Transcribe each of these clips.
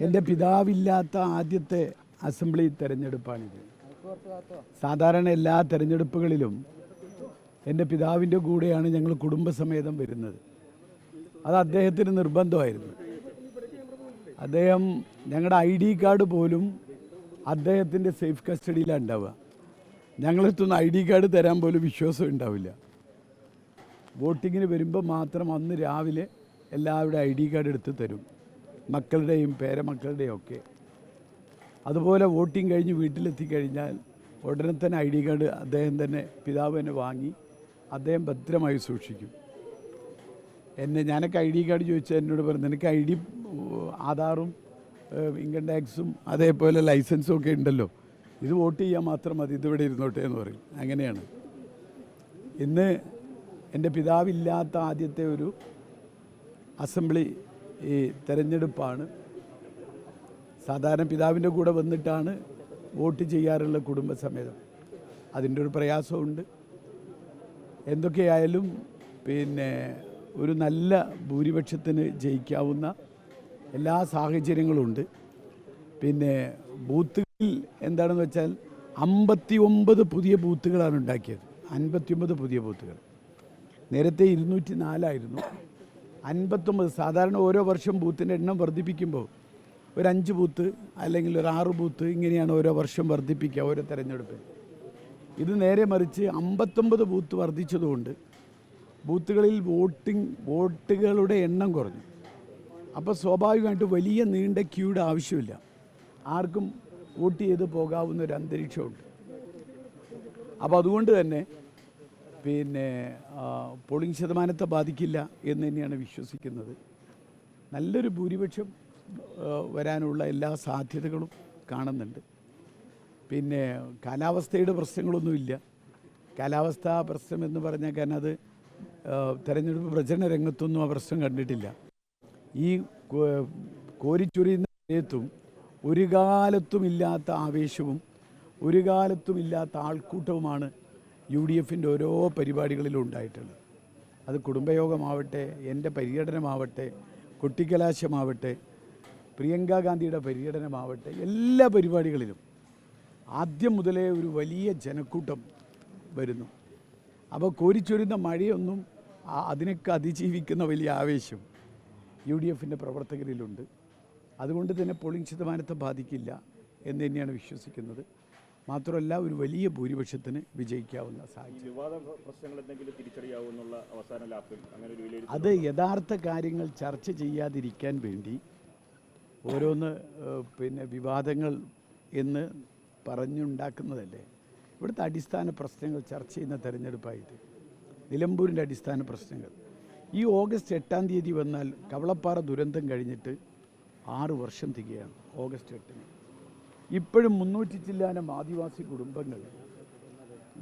എന്റെ പിതാവില്ലാത്ത ആദ്യത്തെ അസംബ്ലി തെരഞ്ഞെടുപ്പാണിത്. സാധാരണ എല്ലാ തെരഞ്ഞെടുപ്പുകളിലും എന്റെ പിതാവിന്റെ കൂടെയാണ് ഞങ്ങൾ കുടുംബസമേതം വരുന്നത്. അത് അദ്ദേഹത്തിന് നിർബന്ധമായിരുന്നു. അദ്ദേഹം ഞങ്ങളുടെ ഐ ഡി കാർഡ് പോലും അദ്ദേഹത്തിന്റെ സേഫ് കസ്റ്റഡിയിലാണ് ഉണ്ടാവുക. ഞങ്ങളെത്തുന്ന ഐ ഡി കാർഡ് തരാൻ പോലും വിശ്വാസം ഉണ്ടാവില്ല. വോട്ടിങ്ങിന് വരുമ്പോൾ മാത്രം അന്ന് രാവിലെ എല്ലാവരുടെ ഐ ഡി കാർഡ് എടുത്ത് തരും. മക്കളുടെയും പേരമക്കളുടെയും ഒക്കെ അതുപോലെ വോട്ടിംഗ് കഴിഞ്ഞ് വീട്ടിലെത്തി കഴിഞ്ഞാൽ ഉടനെ തന്നെ ഐ ഡി കാർഡ് അദ്ദേഹം തന്നെ പിതാവ് തന്നെ വാങ്ങി അദ്ദേഹം ഭദ്രമായി സൂക്ഷിക്കും. എന്നെ ഞാനൊക്കെ ഐ ഡി കാർഡ് ചോദിച്ചാൽ എന്നോട് പറഞ്ഞു നിനക്ക് ഐ ഡി ആധാറും ഇൻകം ടാക്സും അതേപോലെ ലൈസൻസും ഒക്കെ ഉണ്ടല്ലോ. ഇത് വോട്ട് ചെയ്യാൻ മാത്രം മതി ഇതിവിടെ ഇരുന്നോട്ടെ എന്ന് പറയും. അങ്ങനെയാണ്. ഇന്ന് എന്റെ പിതാവില്ലാത്ത ആദ്യത്തെ ഒരു അസംബ്ലി ഈ തെരഞ്ഞെടുപ്പാണ്. സാധാരണ പിതാവിന്റെ കൂടെ വന്നിട്ടാണ് വോട്ട് ചെയ്യാറുള്ള കുടുംബസമേതം. അതിന്റെ ഒരു പ്രയാസമുണ്ട് എന്തൊക്കെയായാലും പിന്നെ ഒരു നല്ല ഭൂരിപക്ഷത്തിന് ജയിക്കാവുന്ന എല്ലാ സാഹചര്യങ്ങളുമുണ്ട് പിന്നെ ബൂത്തുകളിൽ എന്താണെന്ന് വെച്ചാൽ അമ്പത്തി ഒമ്പത് പുതിയ ബൂത്തുകളാണ് ഉണ്ടാക്കിയത്. അൻപത്തിയൊമ്പത് പുതിയ ബൂത്തുകൾ. നേരത്തെ ഇരുന്നൂറ്റി നാലായിരുന്നു അൻപത്തൊമ്പത് സാധാരണ ഓരോ വർഷം ബൂത്തിന്റെ എണ്ണം വർദ്ധിപ്പിക്കുമ്പോൾ ഒരു അഞ്ച് ബൂത്ത് അല്ലെങ്കിൽ ഒരു ആറ് ബൂത്ത് ഇങ്ങനെയാണ് ഓരോ വർഷം വർദ്ധിപ്പിക്കുക ഓരോ തെരഞ്ഞെടുപ്പിൽ ഇത് നേരെ മറിച്ച് അമ്പത്തൊമ്പത് ബൂത്ത് വർദ്ധിച്ചതുകൊണ്ട് ബൂത്തുകളിൽ വോട്ടിംഗ് വോട്ടുകളുടെ എണ്ണം കുറഞ്ഞു. അപ്പോൾ സ്വാഭാവികമായിട്ട് വലിയ നീണ്ട ക്യൂയുടെ ആവശ്യമില്ല. ആർക്കും വോട്ട് ചെയ്ത് പോകാവുന്ന ഒരു അന്തരീക്ഷമുണ്ട്. അപ്പോൾ അതുകൊണ്ട് തന്നെ പിന്നെ പോളിംഗ് ശതമാനത്തെ ബാധിക്കില്ല എന്ന് തന്നെയാണ് വിശ്വസിക്കുന്നത്. നല്ലൊരു ഭൂരിപക്ഷം വരാനുള്ള എല്ലാ സാധ്യതകളും കാണുന്നുണ്ട്. പിന്നെ കാലാവസ്ഥയുടെ പ്രശ്നങ്ങളൊന്നുമില്ല കാലാവസ്ഥാ പ്രശ്നം എന്ന് പറഞ്ഞാൽ കാരണം അത് തെരഞ്ഞെടുപ്പ് പ്രചരണ രംഗത്തൊന്നും ആ പ്രശ്നം കണ്ടിട്ടില്ല. ഈ കോരിച്ചൊരിയുന്ന സമയത്തും ഒരു കാലത്തുമില്ലാത്ത ആവേശവും ഒരു കാലത്തുമില്ലാത്ത ആൾക്കൂട്ടവുമാണ് യു ഡി എഫിന്റെ ഓരോ പരിപാടികളിലും ഉണ്ടായിട്ടുള്ളത് അത് കുടുംബയോഗമാവട്ടെ എന്റെ പര്യടനമാവട്ടെ കൊട്ടിക്കലാശമാവട്ടെ പ്രിയങ്ക ഗാന്ധിയുടെ പര്യടനമാവട്ടെ എല്ലാ പരിപാടികളിലും ആദ്യം മുതലേ ഒരു വലിയ ജനക്കൂട്ടം വരുന്നു. അപ്പോൾ കോരിച്ചൊരുന്ന മഴയൊന്നും അതിനൊക്കെ അതിജീവിക്കുന്ന വലിയ ആവേശം യു ഡി എഫിന്റെ പ്രവർത്തകരിലുണ്ട്. അതുകൊണ്ട് തന്നെ പോളിംഗ് ശതമാനത്തെ ബാധിക്കില്ല എന്ന് തന്നെയാണ് വിശ്വസിക്കുന്നത്. മാത്രമല്ല ഒരു വലിയ ഭൂരിപക്ഷത്തിന് വിജയിക്കാവുന്ന സാഹചര്യം. അത് യഥാർത്ഥ കാര്യങ്ങൾ ചർച്ച ചെയ്യാതിരിക്കാൻ വേണ്ടി ഓരോന്ന് പിന്നെ വിവാദങ്ങൾ എന്ന് പറഞ്ഞുണ്ടാക്കുന്നതല്ലേ? ഇവിടുത്തെ അടിസ്ഥാന പ്രശ്നങ്ങൾ ചർച്ച ചെയ്യുന്ന തെരഞ്ഞെടുപ്പായിട്ട്. നിലമ്പൂരിന്റെ അടിസ്ഥാന പ്രശ്നങ്ങൾ. ഈ ഓഗസ്റ്റ് എട്ടാം തീയതി വന്നാൽ കവളപ്പാറ ദുരന്തം കഴിഞ്ഞിട്ട് ആറ് വർഷം തികയാണ് ഓഗസ്റ്റ് എട്ടിന്. ഇപ്പോഴും മുന്നൂറ്റി ചില്ലാനം ആദിവാസി കുടുംബങ്ങൾ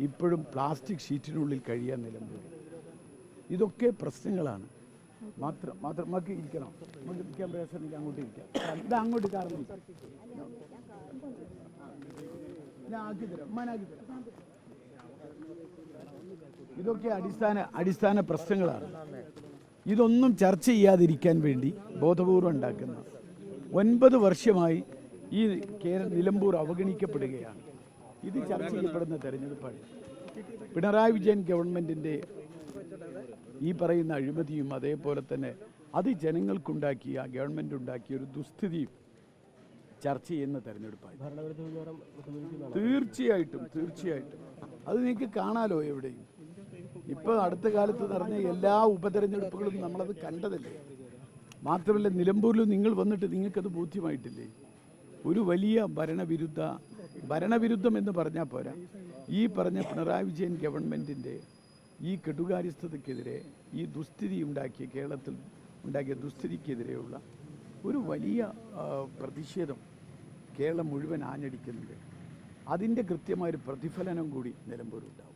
ഇപ്പോഴും പ്ലാസ്റ്റിക് ഷീറ്റിനുള്ളിൽ കഴിയാൻ നിലമ്പൂർ ഇതൊക്കെ പ്രശ്നങ്ങളാണ്. മാത്രം മാത്രം നമുക്ക് ഇരിക്കണം. നമുക്ക് ഇരിക്കാൻ പ്രയാസമില്ല അങ്ങോട്ട് ഇരിക്കാം. ഇത് അങ്ങോട്ട് കാരണം ഞാൻ ആക്കി തരാം മനാക്കി തരാം ഇതൊക്കെ അടിസ്ഥാന അടിസ്ഥാന പ്രശ്നങ്ങളാണ്. ഇതൊന്നും ചർച്ച ചെയ്യാതിരിക്കാൻ വേണ്ടി ബോധപൂർവം ഉണ്ടാക്കുന്ന ഒൻപത് വർഷമായി ഈ കേരള നിലമ്പൂർ അവഗണിക്കപ്പെടുകയാണ്. ഇത് ചർച്ച ചെയ്യപ്പെടുന്ന തെരഞ്ഞെടുപ്പാണ്. പിണറായി വിജയൻ ഗവൺമെന്റിന്റെ ഈ പറയുന്ന അഴിമതിയും അതേപോലെ തന്നെ അത് ജനങ്ങൾക്കുണ്ടാക്കിയ ഗവൺമെന്റ് ഉണ്ടാക്കിയ ഒരു ദുസ്ഥിതിയും ചർച്ച ചെയ്യുന്ന തെരഞ്ഞെടുപ്പാണ്. തീർച്ചയായിട്ടും തീർച്ചയായിട്ടും. അത് നിങ്ങൾക്ക് കാണാലോ എവിടെയും. ഇപ്പോൾ അടുത്ത കാലത്ത് നടന്ന എല്ലാ ഉപതെരഞ്ഞെടുപ്പുകളും നമ്മളത് കണ്ടതല്ലേ? മാത്രമല്ല നിലമ്പൂരിൽ നിങ്ങൾ വന്നിട്ട് നിങ്ങൾക്കത് ബോധ്യമായിട്ടില്ലേ? ഒരു വലിയ ഭരണവിരുദ്ധ ഭരണവിരുദ്ധം എന്ന് പറഞ്ഞാൽ പോരാ. ഈ പറഞ്ഞ പിണറായി വിജയൻ ഗവൺമെന്റിന്റെ ഈ കെടുകാര്യസ്ഥതയ്ക്കെതിരെ ഈ ദുസ്ഥിതി ഉണ്ടാക്കിയ കേരളത്തിൽ ഉണ്ടാക്കിയ ദുസ്ഥിതിക്കെതിരെയുള്ള ഒരു വലിയ പ്രതിഷേധം കേരളം മുഴുവൻ ആഞ്ഞടിക്കുന്നുണ്ട്. അതിന്റെ കൃത്യമായൊരു പ്രതിഫലനം കൂടി നിലമ്പൂരുണ്ടാവും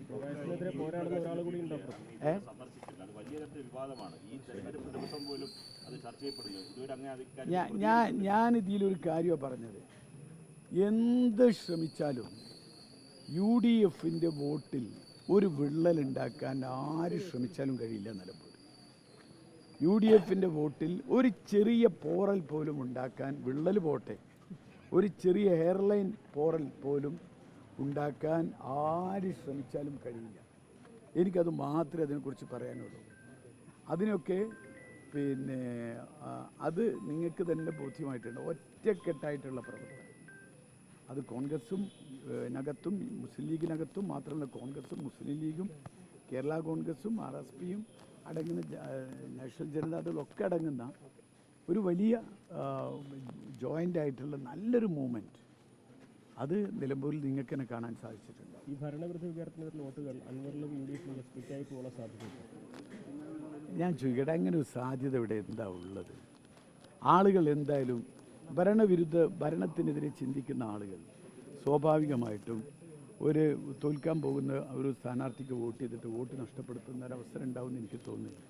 ഏ? വലിയ വിവാദമാണ്. ഈ തെരഞ്ഞെടുപ്പ് ദിവസം പോലും അത് ചർച്ച ചെയ്യപ്പെടുന്നു. ഇതുവരെ അങ്ങനെ അധികാരി ഞാൻ ഞാൻ ഇതിലൊരു കാര്യമാണ് പറഞ്ഞത്. എന്ത് ശ്രമിച്ചാലും യു ഡി എഫിന്റെ വോട്ടിൽ ഒരു വിള്ളലുണ്ടാക്കാൻ ആര് ശ്രമിച്ചാലും കഴിയില്ല നിലമ്പൂർ യു ഡി എഫിന്റെ വോട്ടിൽ ഒരു ചെറിയ പോറൽ പോലും ഉണ്ടാക്കാൻ വിള്ളൽ പോട്ടെ. ഒരു ചെറിയ ഹെയർലൈൻ പോറൽ പോലും ഉണ്ടാക്കാൻ ആര് ശ്രമിച്ചാലും കഴിയില്ല. എനിക്കത് മാത്രമേ അതിനെക്കുറിച്ച് പറയാനുള്ളൂ. അതിനൊക്കെ പിന്നെ അത് നിങ്ങൾക്ക് തന്നെ ബോധ്യമായിട്ടുണ്ട്. ഒറ്റക്കെട്ടായിട്ടുള്ള പ്രവർത്തനം. അത് കോൺഗ്രസും നഗത്തും മുസ്ലിം ലീഗിനകത്തും മാത്രമല്ല കോൺഗ്രസും മുസ്ലിം ലീഗും കേരള കോൺഗ്രസും ആർ എസ് പിയും അടങ്ങുന്ന നാഷണൽ ജനതാദളൊക്കെ അടങ്ങുന്ന ഒരു വലിയ ജോയിന്റ് ആയിട്ടുള്ള നല്ലൊരു മൂവ്മെന്റ് അത് നിലമ്പൂരിൽ നിങ്ങൾക്ക് തന്നെ കാണാൻ സാധിച്ചിട്ടുണ്ട്. ഈ ഭരണവിരുദ്ധ വികാരത്തിന് നോട്ടുകൾ അൻവറിലും യു ഡി എഫിലും സ്പ്ലിറ്റായി പോകാൻ സാധ്യതയുണ്ട്. ഞാൻ ചോദിക്കട്ടെ അങ്ങനെ ഒരു സാധ്യത ഇവിടെ എന്താ ഉള്ളത്? ആളുകൾ എന്തായാലും ഭരണവിരുദ്ധ ഭരണത്തിനെതിരെ ചിന്തിക്കുന്ന ആളുകൾ സ്വാഭാവികമായിട്ടും ഒരു തോൽക്കാൻ പോകുന്ന ഒരു സ്ഥാനാർത്ഥിക്ക് വോട്ട് ചെയ്തിട്ട് വോട്ട് നഷ്ടപ്പെടുത്തുന്ന ഒരു അവസരം ഉണ്ടാവുമെന്ന് എനിക്ക് തോന്നുന്നില്ല.